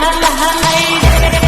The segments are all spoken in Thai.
I love you.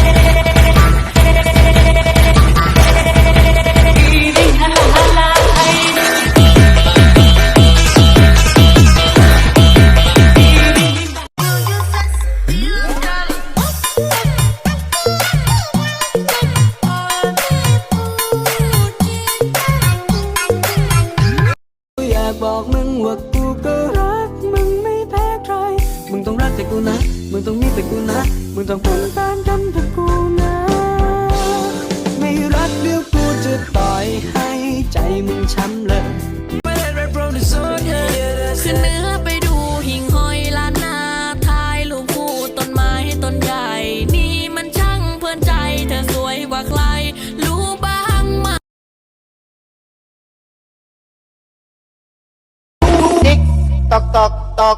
มึงต้องรักแต่กูนะ มึงต้องมีแต่กูนะ มึงต้องเป็นแฟนกันแต่กูนะ ไม่รักเดี๋ยวกูจะต่อยให้ใจมึงช้ำเลยขึ้นเหนื้อไปดูหิ่งห้อยล้านนาถ่ายรูปคู่ต้นไม้ต้นใหญ่ นี่มันช่างเพลินใจเธอสวยกว่าใคร รู้บ้างไหมติ๊กตอกตอกตอก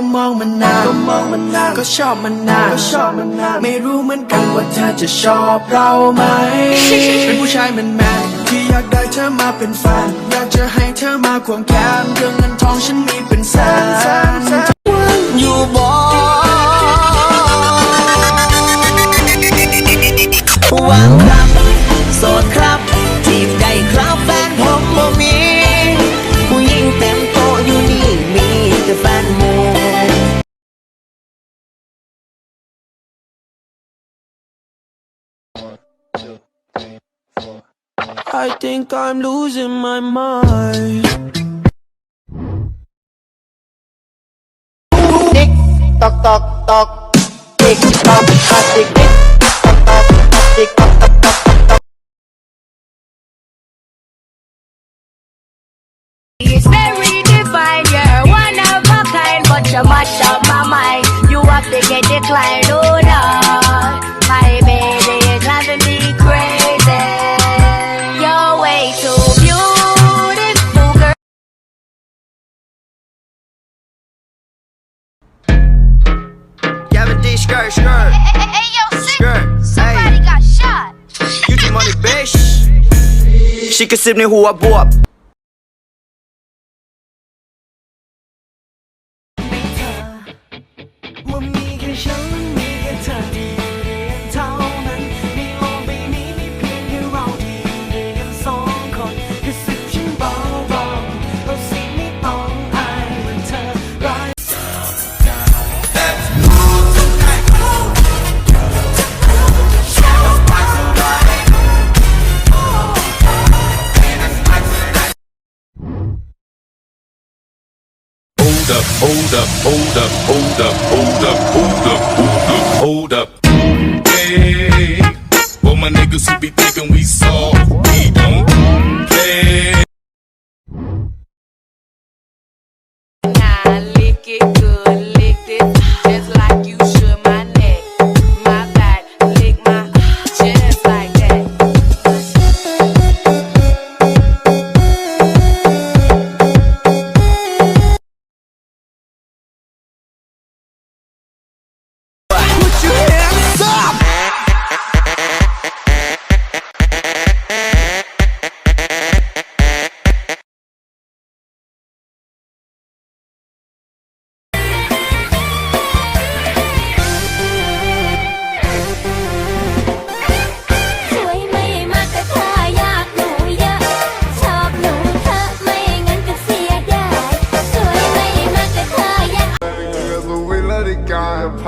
ก็มองมันนานก็มองมันนานก็ชอบมันนานก็ชอบมันนานไม่รู้เหมือนกันว่าเธอจะชอบเราไหม เป็นผู้ชายแมนแมนที่อยากได้เธอมาเป็นแฟน อยากจะให้เธอมาควงแขนเรื่องเงินทองฉันมีเป็นแสน I think I'm losing my mind. Tick tock tock tock. Tick tock tick tock tock tick tock tock tock tock. It's very divine, you're one of a kind But you're much of my mind. You have to get declined skirt, skirt. Hey, yo, skirt. Somebody got shot. You too money, bitch. She can sip me who I bought. Up, hold up, hold up, hold up, hold up, hold up, hold up, hold up. Hey, well my niggas who be thinking we soft, we don't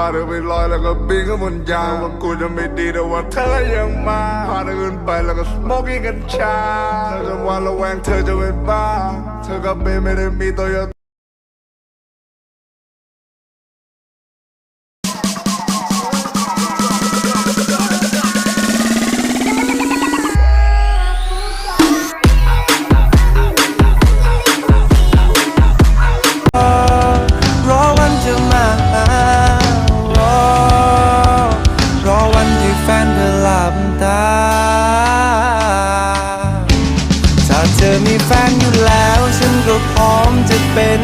าพาเธอไปลอยแล้วก็บินขึ้นบนยางว่ากูจะไม่ดีแต่ว่าเธอยังมาพาเธอขึ้นไปแล้วก็สโมกกิ้งกัญชาเธอจะวันระแวงเธอจะเป็นบ้า เธอก็ไม่ได้มีตัว มีแฟนอยู่แล้ว ฉันก็พร้อมจะเป็น